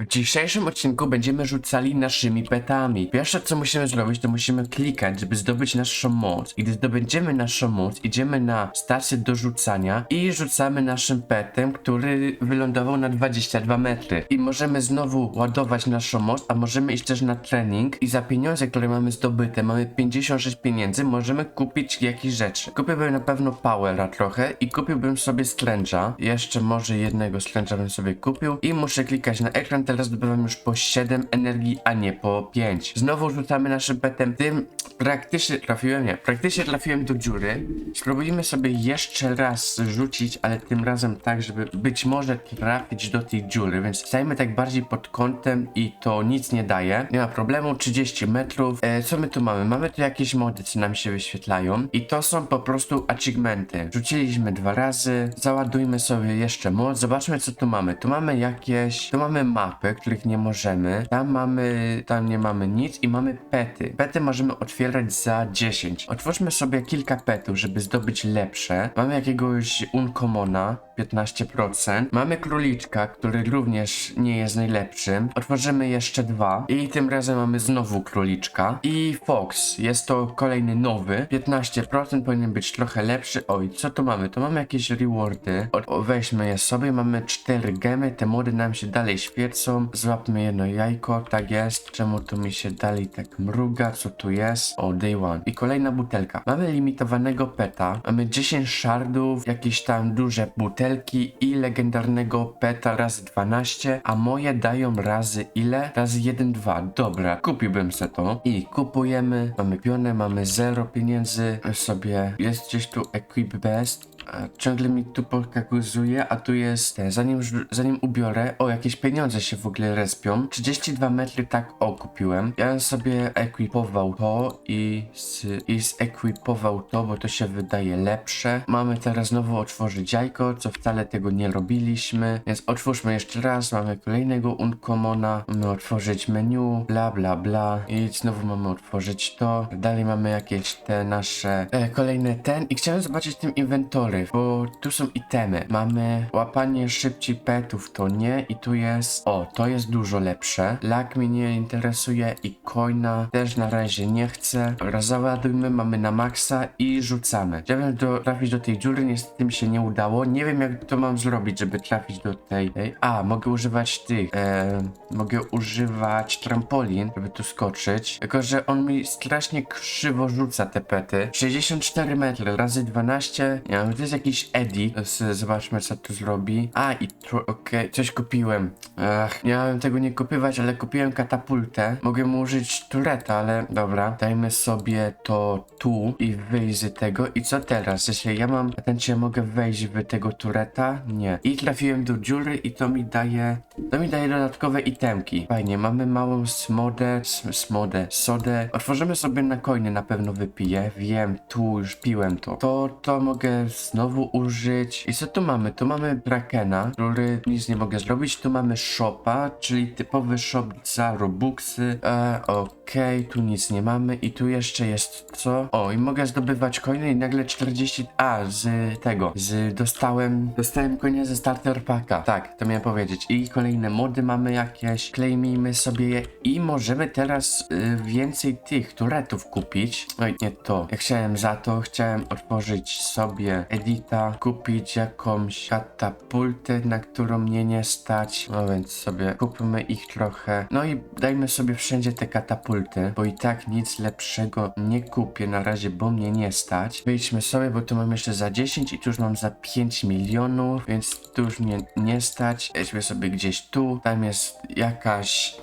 W dzisiejszym odcinku będziemy rzucali naszymi petami. Pierwsze co musimy zrobić, to musimy klikać, żeby zdobyć naszą moc. I gdy zdobędziemy naszą moc, idziemy na stację do rzucania i rzucamy naszym petem, który wylądował na 22 metry. I możemy znowu ładować naszą moc, a możemy iść też na trening i za pieniądze, które mamy zdobyte, mamy 56 pieniędzy, możemy kupić jakieś rzeczy. Kupiłbym na pewno Powera trochę i kupiłbym sobie Strange'a. Jeszcze może jednego Strange'a bym sobie kupił i muszę klikać na ekran, teraz zdobywam już po 7 energii, a nie po 5. Znowu rzucamy naszym petem, tym praktycznie trafiłem, nie, praktycznie trafiłem do dziury. Spróbujmy sobie jeszcze raz rzucić, ale tym razem tak, żeby być może trafić do tej dziury, więc stajemy tak bardziej pod kątem i to nic nie daje. Nie ma problemu, 30 metrów. E, co my tu mamy? Mamy tu jakieś mody, co nam się wyświetlają i to są po prostu achievementy. Rzuciliśmy dwa razy, załadujmy sobie jeszcze moc, zobaczmy co tu mamy. Tu mamy jakieś, tu mamy mapy, których nie możemy, tam mamy, tam nie mamy nic i mamy pety. Pety możemy otwierać za 10. Otwórzmy sobie kilka petów, żeby zdobyć lepsze. Mamy jakiegoś uncommona, 15%. Mamy króliczka, który również nie jest najlepszym. Otworzymy jeszcze dwa i tym razem mamy znowu króliczka. I Fox, jest to kolejny nowy, 15% powinien być trochę lepszy. Oj, co tu mamy? Tu mamy jakieś rewardy. O, weźmy je sobie, mamy 4 gemy, te mody nam się dalej świecą. Złapmy jedno jajko, tak jest. Czemu tu mi się dalej tak mruga? Co tu jest? O, day one. I kolejna butelka. Mamy limitowanego peta, mamy 10 shardów, jakieś tam duże butelki i legendarnego peta razy 12, a moje dają razy ile? Razy 1, 2. Dobra, kupiłbym se to. I kupujemy, mamy pionę, mamy 0 pieniędzy, sobie jest gdzieś tu equip best, ciągle mi tu pokazuje, a tu jest ten, zanim, zanim ubiorę, o jakieś pieniądze się w ogóle respią. 32 metry tak o kupiłem. Ja sobie ekwipował to i, z, i zekwipował to, bo to się wydaje lepsze. Mamy teraz znowu otworzyć jajko, co wcale tego nie robiliśmy, więc otwórzmy jeszcze raz, mamy kolejnego uncommona, mamy otworzyć menu, bla bla bla i znowu mamy otworzyć to. Dalej mamy jakieś te nasze e, kolejne ten i chciałem zobaczyć tym inwentory, bo tu są itemy. Mamy łapanie szybciej petów, to nie i tu jest, o to jest dużo lepsze. Lak mnie nie interesuje i coina też na razie nie chcę. Załadujmy, mamy na maksa i rzucamy. Chciałbym do, trafić do tej dziury, niestety mi się nie udało. Nie wiem jak to mam zrobić, żeby trafić do tej. A, mogę używać tych. E, mogę używać trampolin, żeby tu skoczyć. Tylko, że on mi strasznie krzywo rzuca te pety. 64 metry razy 12. Nie wiem, to jest jakiś Eddie. Z- Zobaczmy co tu zrobi. A, i okej, coś kupiłem. Ach, miałem tego nie kupywać, ale kupiłem katapultę. Mogę użyć tureta, ale dobra. Dajmy sobie to tu i wyjść z tego. I co teraz? Jeśli ja mam patencie, mogę wejść w tego tureta? Nie. I trafiłem do dziury i to mi daje... To mi daje dodatkowe itemki. Fajnie, mamy małą smodę, smodę, sodę. Otworzymy sobie na coiny, na pewno wypiję. Wiem, tu już piłem to. To, to mogę znowu użyć. I co tu mamy? Tu mamy Drakena, który nic nie mogę zrobić. Tu mamy shopa, czyli typowy shop za robuxy. E, Okej, tu nic nie mamy. I tu jeszcze jest co? O, i mogę zdobywać coiny i nagle 40... A, z tego. Z dostałem... Dostałem coiny ze starter packa. Tak, to miałem powiedzieć. I kolejne mody mamy jakieś. Claimijmy sobie je. I możemy teraz y, więcej tych turetów kupić. Oj, nie to. Ja chciałem za to, chciałem otworzyć sobie edita, kupić jakąś katapultę, na którą mnie nie stać. No więc sobie kupmy ich trochę. No i dajmy sobie wszędzie te katapulty, bo i tak nic lepszego nie kupię na razie, bo mnie nie stać. Wyjdźmy sobie, bo tu mam jeszcze za 10 i tu już mam za 5 milionów, więc tu już mnie nie stać. Jedźmy sobie gdzieś tu. Tam jest jakaś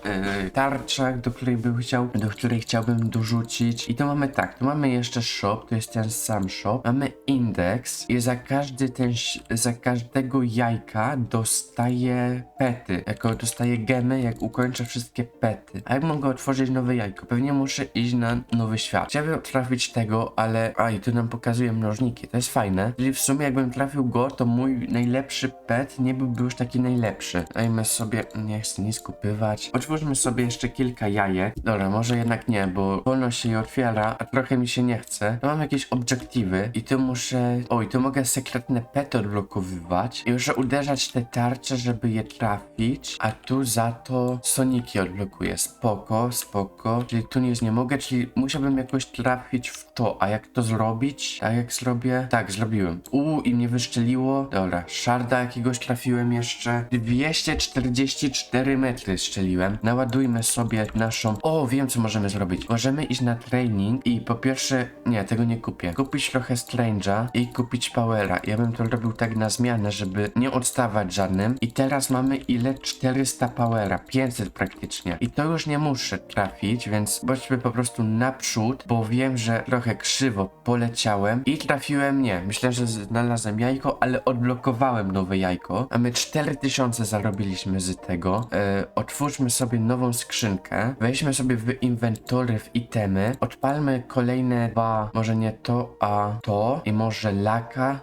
yy, tarcza, do której bym chciał, do której chciałbym dorzucić. I to mamy tak, tu mamy jeszcze shop, to jest ten sam shop. Mamy indeks i za każdy ten, za każdego jajka dostaję pety. Jako dostaję gemy, jak ukończę wszystkie pety. A jak mogę otworzyć nowe jajko? Pewnie muszę iść na nowy świat. Chciałbym trafić tego, ale... A, i tu nam pokazuje mnożniki, to jest fajne. Czyli w sumie jakbym trafił go, to mój najlepszy pet nie byłby już taki najlepszy. Dajmy sobie... Nie chcę nic kupywać. Otwórzmy sobie jeszcze kilka jajek. Dobra, może jednak nie, bo wolno się je otwiera, a trochę mi się nie chce. To mam jakieś obiektywy i tu muszę... Oj, tu tu mogę sekretne pety odblokowywać i muszę uderzać te tarcze, żeby je trafić, a tu za to soniki odblokuję. Spoko, spoko. Czyli tu nic nie mogę, czyli musiałbym jakoś trafić w to, a jak to zrobić? A jak zrobię? Tak, zrobiłem. Uuu, i mnie wyszczeliło. Dobra, szarda jakiegoś trafiłem jeszcze. 244 metry strzeliłem. Naładujmy sobie naszą... O, wiem co możemy zrobić. Możemy iść na training i po pierwsze... Nie, tego nie kupię. Kupić trochę Strange'a i kupić Powera. Ja bym to robił tak na zmianę, żeby nie odstawać żadnym. I teraz mamy ile? 400 Powera. 500 praktycznie. I to już nie muszę trafić, więc bądźmy po prostu naprzód, bo wiem, że trochę krzywo poleciałem i trafiłem, nie, myślę, że znalazłem jajko, ale odblokowałem nowe jajko. A my 4000 zarobiliśmy z tego. E, otwórzmy sobie nową skrzynkę. Wejdźmy sobie w inwentory, w itemy. Odpalmy kolejne dwa, może nie to, a to. I może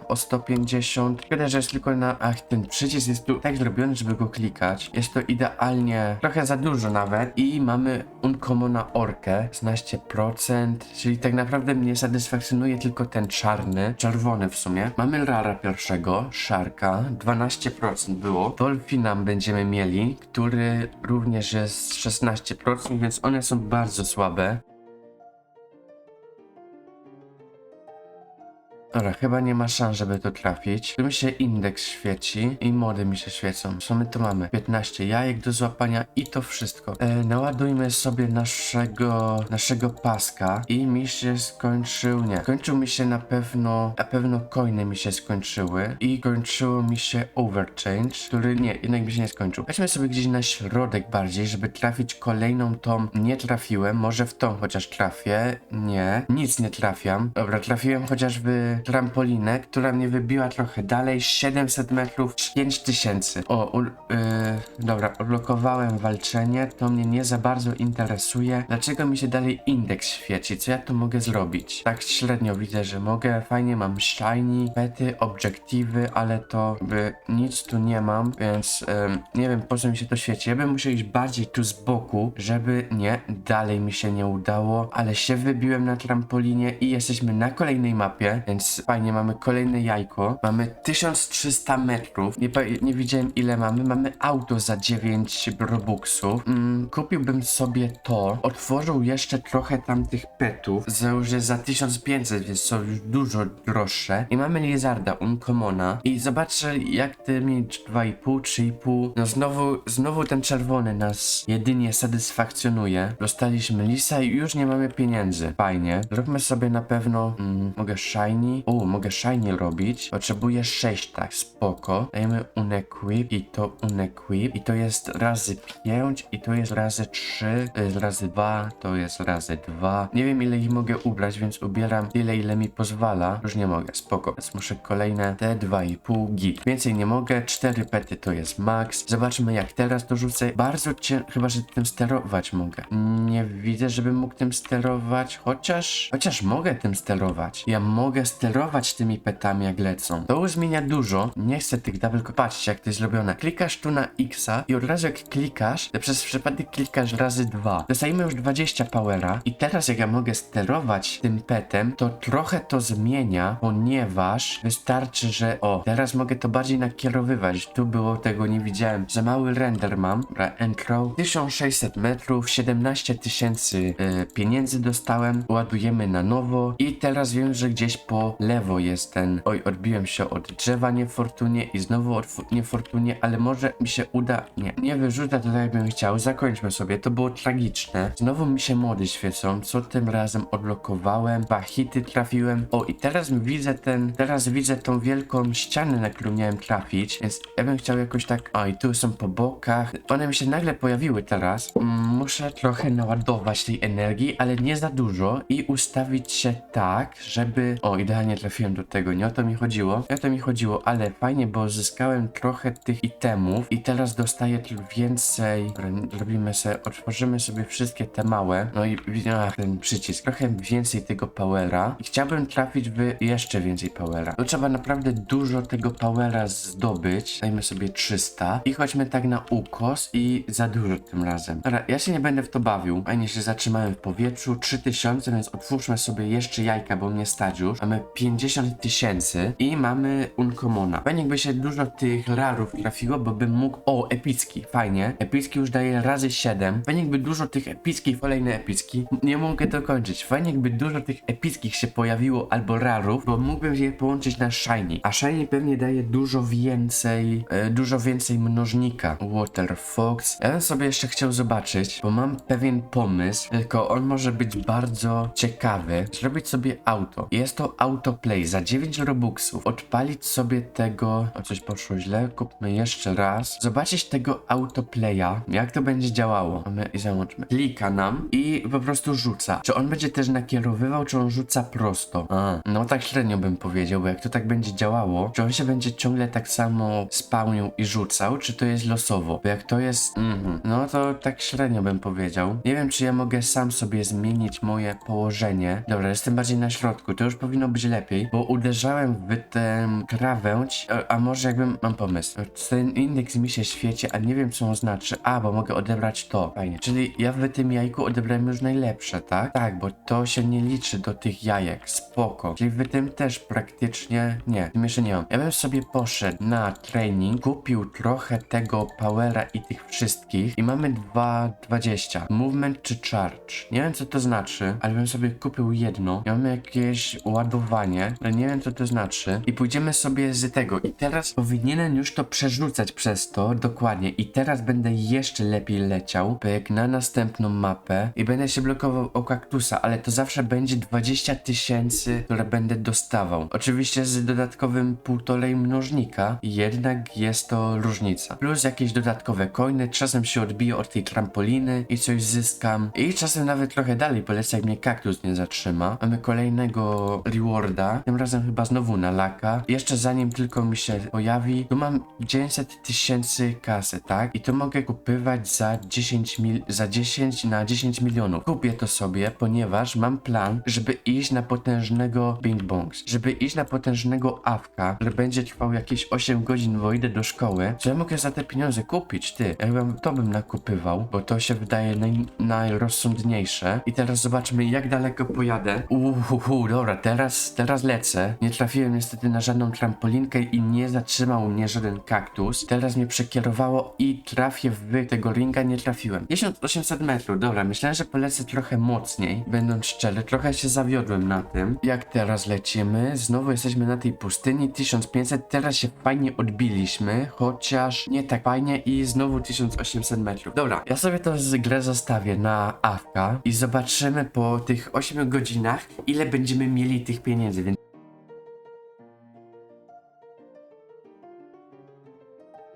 o 150. Szkoda, że jest tylko na... Ach, ten przycisk jest tu tak zrobiony, żeby go klikać. Jest to idealnie, trochę za dużo nawet. I mamy Uncommona Orkę, 16%, czyli tak naprawdę mnie satysfakcjonuje tylko ten czarny, czerwony w sumie. Mamy Rara pierwszego, Sharka, 12% było. Dolphina będziemy mieli, który również jest 16%, więc one są bardzo słabe. Dobra, chyba nie ma szans, żeby to trafić. Tu mi się indeks świeci i mody mi się świecą. Co my tu mamy? 15 jajek do złapania i to wszystko. E, naładujmy sobie naszego, naszego paska i mi się skończył, nie. Skończył mi się na pewno, na pewno coiny mi się skończyły i kończyło mi się overchange, który nie, jednak mi się nie skończył. Weźmy sobie gdzieś na środek bardziej, żeby trafić kolejną tą. Nie trafiłem, może w tą chociaż trafię. Nie, nic nie trafiam. Dobra, trafiłem chociaż w trampolinę, która mnie wybiła trochę dalej, 700 metrów, 5000. O, yy, dobra, odblokowałem walczenie, to mnie nie za bardzo interesuje. Dlaczego mi się dalej indeks świeci? Co ja tu mogę zrobić? Tak średnio widzę, że mogę, fajnie mam shiny, pety, obiektywy, ale to by nic tu nie mam, więc em, nie wiem po co mi się to świeci. Ja bym musiał iść bardziej tu z boku, żeby nie, dalej mi się nie udało, ale się wybiłem na trampolinie i jesteśmy na kolejnej mapie, więc fajnie, mamy kolejne jajko. Mamy 1300 metrów. Nie, nie widziałem ile mamy. Mamy auto za 9 robuxów. Mm, kupiłbym sobie to. Otworzył jeszcze trochę tamtych petów. Za już jest za 1500, więc są już dużo droższe. I mamy Lizarda Uncommona. I zobaczę jak ty mieć 2,5, 3,5. No znowu, znowu ten czerwony nas jedynie satysfakcjonuje. Dostaliśmy Lisa i już nie mamy pieniędzy. Fajnie. Zróbmy sobie na pewno, mm, mogę shiny. U, mogę shiny robić. Potrzebuję 6, tak, spoko. Dajemy unequip i to unequip. I to jest razy 5 i to jest razy 3. To jest razy 2, to jest razy 2. Nie wiem ile ich mogę ubrać, więc ubieram tyle ile mi pozwala. Już nie mogę, spoko. Więc muszę kolejne te 2,5 git. Więcej nie mogę. 4 pety to jest max. Zobaczmy jak teraz to rzucę. Bardzo cię, chyba że tym sterować mogę. Nie widzę, żebym mógł tym sterować, chociaż, chociaż mogę tym sterować. Ja mogę sterować tymi petami jak lecą. To zmienia dużo. Nie chcę tych double patrzcie jak to jest zrobione. Klikasz tu na Xa i od razu jak klikasz, to przez przypadek klikasz razy dwa. Dostajemy już 20 powera i teraz jak ja mogę sterować tym petem, to trochę to zmienia, ponieważ wystarczy, że o, teraz mogę to bardziej nakierowywać. Tu było tego nie widziałem. Za mały render mam. Dobra, Entro. 1600 metrów, 17 tysięcy e, pieniędzy dostałem. Ładujemy na nowo i teraz wiem, że gdzieś po lewo jest ten. Oj, odbiłem się od drzewa niefortunie i znowu od niefortunie, ale może mi się uda. Nie, nie wyrzucę to tak, jakbym chciał. Zakończmy sobie. To było tragiczne. Znowu mi się mody świecą. Co tym razem odblokowałem? Dwa hity trafiłem. O, i teraz widzę ten. Teraz widzę tą wielką ścianę, na którą miałem trafić. Więc ja bym chciał jakoś tak. O, i tu są po bokach. One mi się nagle pojawiły teraz. Mm, Muszę trochę naładować tej energii, ale nie za dużo i ustawić się tak, żeby... O, idealnie trafiłem do tego, nie o to mi chodziło. Nie o to mi chodziło, ale fajnie, bo zyskałem trochę tych itemów i teraz dostaję więcej... Dobra, Zrobimy sobie, otworzymy sobie wszystkie te małe. No i ach, ten przycisk. Trochę więcej tego powera i chciałbym trafić w jeszcze więcej powera. To trzeba naprawdę dużo tego powera zdobyć. Dajmy sobie 300 i chodźmy tak na ukos i za dużo tym razem. Dobra, ja się nie będę w to bawił. Fajnie się zatrzymałem w powietrzu. 3000, więc otwórzmy sobie jeszcze jajka, bo mnie stać już. Mamy 50 tysięcy i mamy Uncommona. Fajnie jakby się dużo tych rarów trafiło, bo bym mógł... O, epicki, fajnie. Epicki już daje razy 7. Fajnie jakby dużo tych epickich, kolejne epicki. Nie mogę dokończyć. Fajnie jakby dużo tych epickich się pojawiło albo rarów, bo mógłbym je połączyć na shiny. A shiny pewnie daje dużo więcej, e, dużo więcej mnożnika. Water Fox. Ja bym sobie jeszcze chciał zobaczyć, bo mam pewien pomysł, tylko on może być bardzo ciekawy. Zrobić sobie auto. Jest to autoplay za 9 robuxów. Odpalić sobie tego... O, coś poszło źle. Kupmy jeszcze raz. Zobaczyć tego autoplaya, jak to będzie działało. Mamy i załączmy. Klika nam i po prostu rzuca. Czy on będzie też nakierowywał, czy on rzuca prosto? A, no tak średnio bym powiedział, bo jak to tak będzie działało, czy on się będzie ciągle tak samo spełniał i rzucał, czy to jest losowo? Bo jak to jest, mhm, no to tak średnio bym powiedział. Nie wiem, czy ja mogę sam sobie zmienić moje położenie. Dobra, jestem bardziej na środku, to już powinno być lepiej, bo uderzałem w tę krawędź, a, a może jakbym, mam pomysł. Ten indeks mi się świeci, a nie wiem, co on znaczy. A, bo mogę odebrać to. Fajnie. Czyli ja w tym jajku odebrałem już najlepsze, tak? Tak, bo to się nie liczy do tych jajek. Spoko. Czyli w tym też praktycznie nie. Tym jeszcze nie mam. Ja bym sobie poszedł na training, kupił trochę tego powera i tych wszystkich i mamy 2,20. Movement czy charge? Nie wiem, co to znaczy, ale bym sobie kupił jedno. Ja mam jakieś ładowanie, ale nie wiem, co to znaczy. I pójdziemy sobie z tego. I teraz powinienem już to przerzucać przez to, dokładnie. I teraz będę jeszcze lepiej leciał, pyk, na następną mapę i będę się blokował o kaktusa, ale to zawsze będzie 20 tysięcy, które będę dostawał. Oczywiście z dodatkowym półtorej mnożnika, jednak jest to różnica. Plus jakieś dodatkowe coiny, czasem się odbiję od tej trampoliny i coś zyskam. I czasem nawet trochę dalej polecę, jak mnie kaktus nie zatrzyma. Mamy kolejnego tym razem chyba znowu na laka. Jeszcze zanim tylko mi się pojawi, tu mam 900 tysięcy kasy, tak? I to mogę kupywać za 10 mil, za 10 na 10 milionów. Kupię to sobie, ponieważ mam plan, żeby iść na potężnego Bing Bongs, żeby iść na potężnego awka, który będzie trwał jakieś 8 godzin, bo idę do szkoły. Co ja mogę za te pieniądze kupić, ty? Ja bym, to bym nakupywał, bo to się wydaje naj, najrozsądniejsze. I teraz zobaczmy, jak daleko pojadę. Uhuhu, dobra, teraz, teraz lecę. Nie trafiłem niestety na żadną trampolinkę i nie zatrzymał mnie żaden kaktus. Teraz mnie przekierowało i trafię w tego ringa, nie trafiłem. 1800 metrów, dobra, myślałem, że polecę trochę mocniej, będąc szczery, trochę się zawiodłem na tym. Jak teraz lecimy? Znowu jesteśmy na tej pustyni, 1500, teraz się fajnie odbiliśmy, chociaż nie tak fajnie i znowu 1800 metrów. Dobra, ja sobie to z grę zostawię na awka i zobaczymy po tych 8 godzinach, ile będziemy mieli tych pieniędzy, więc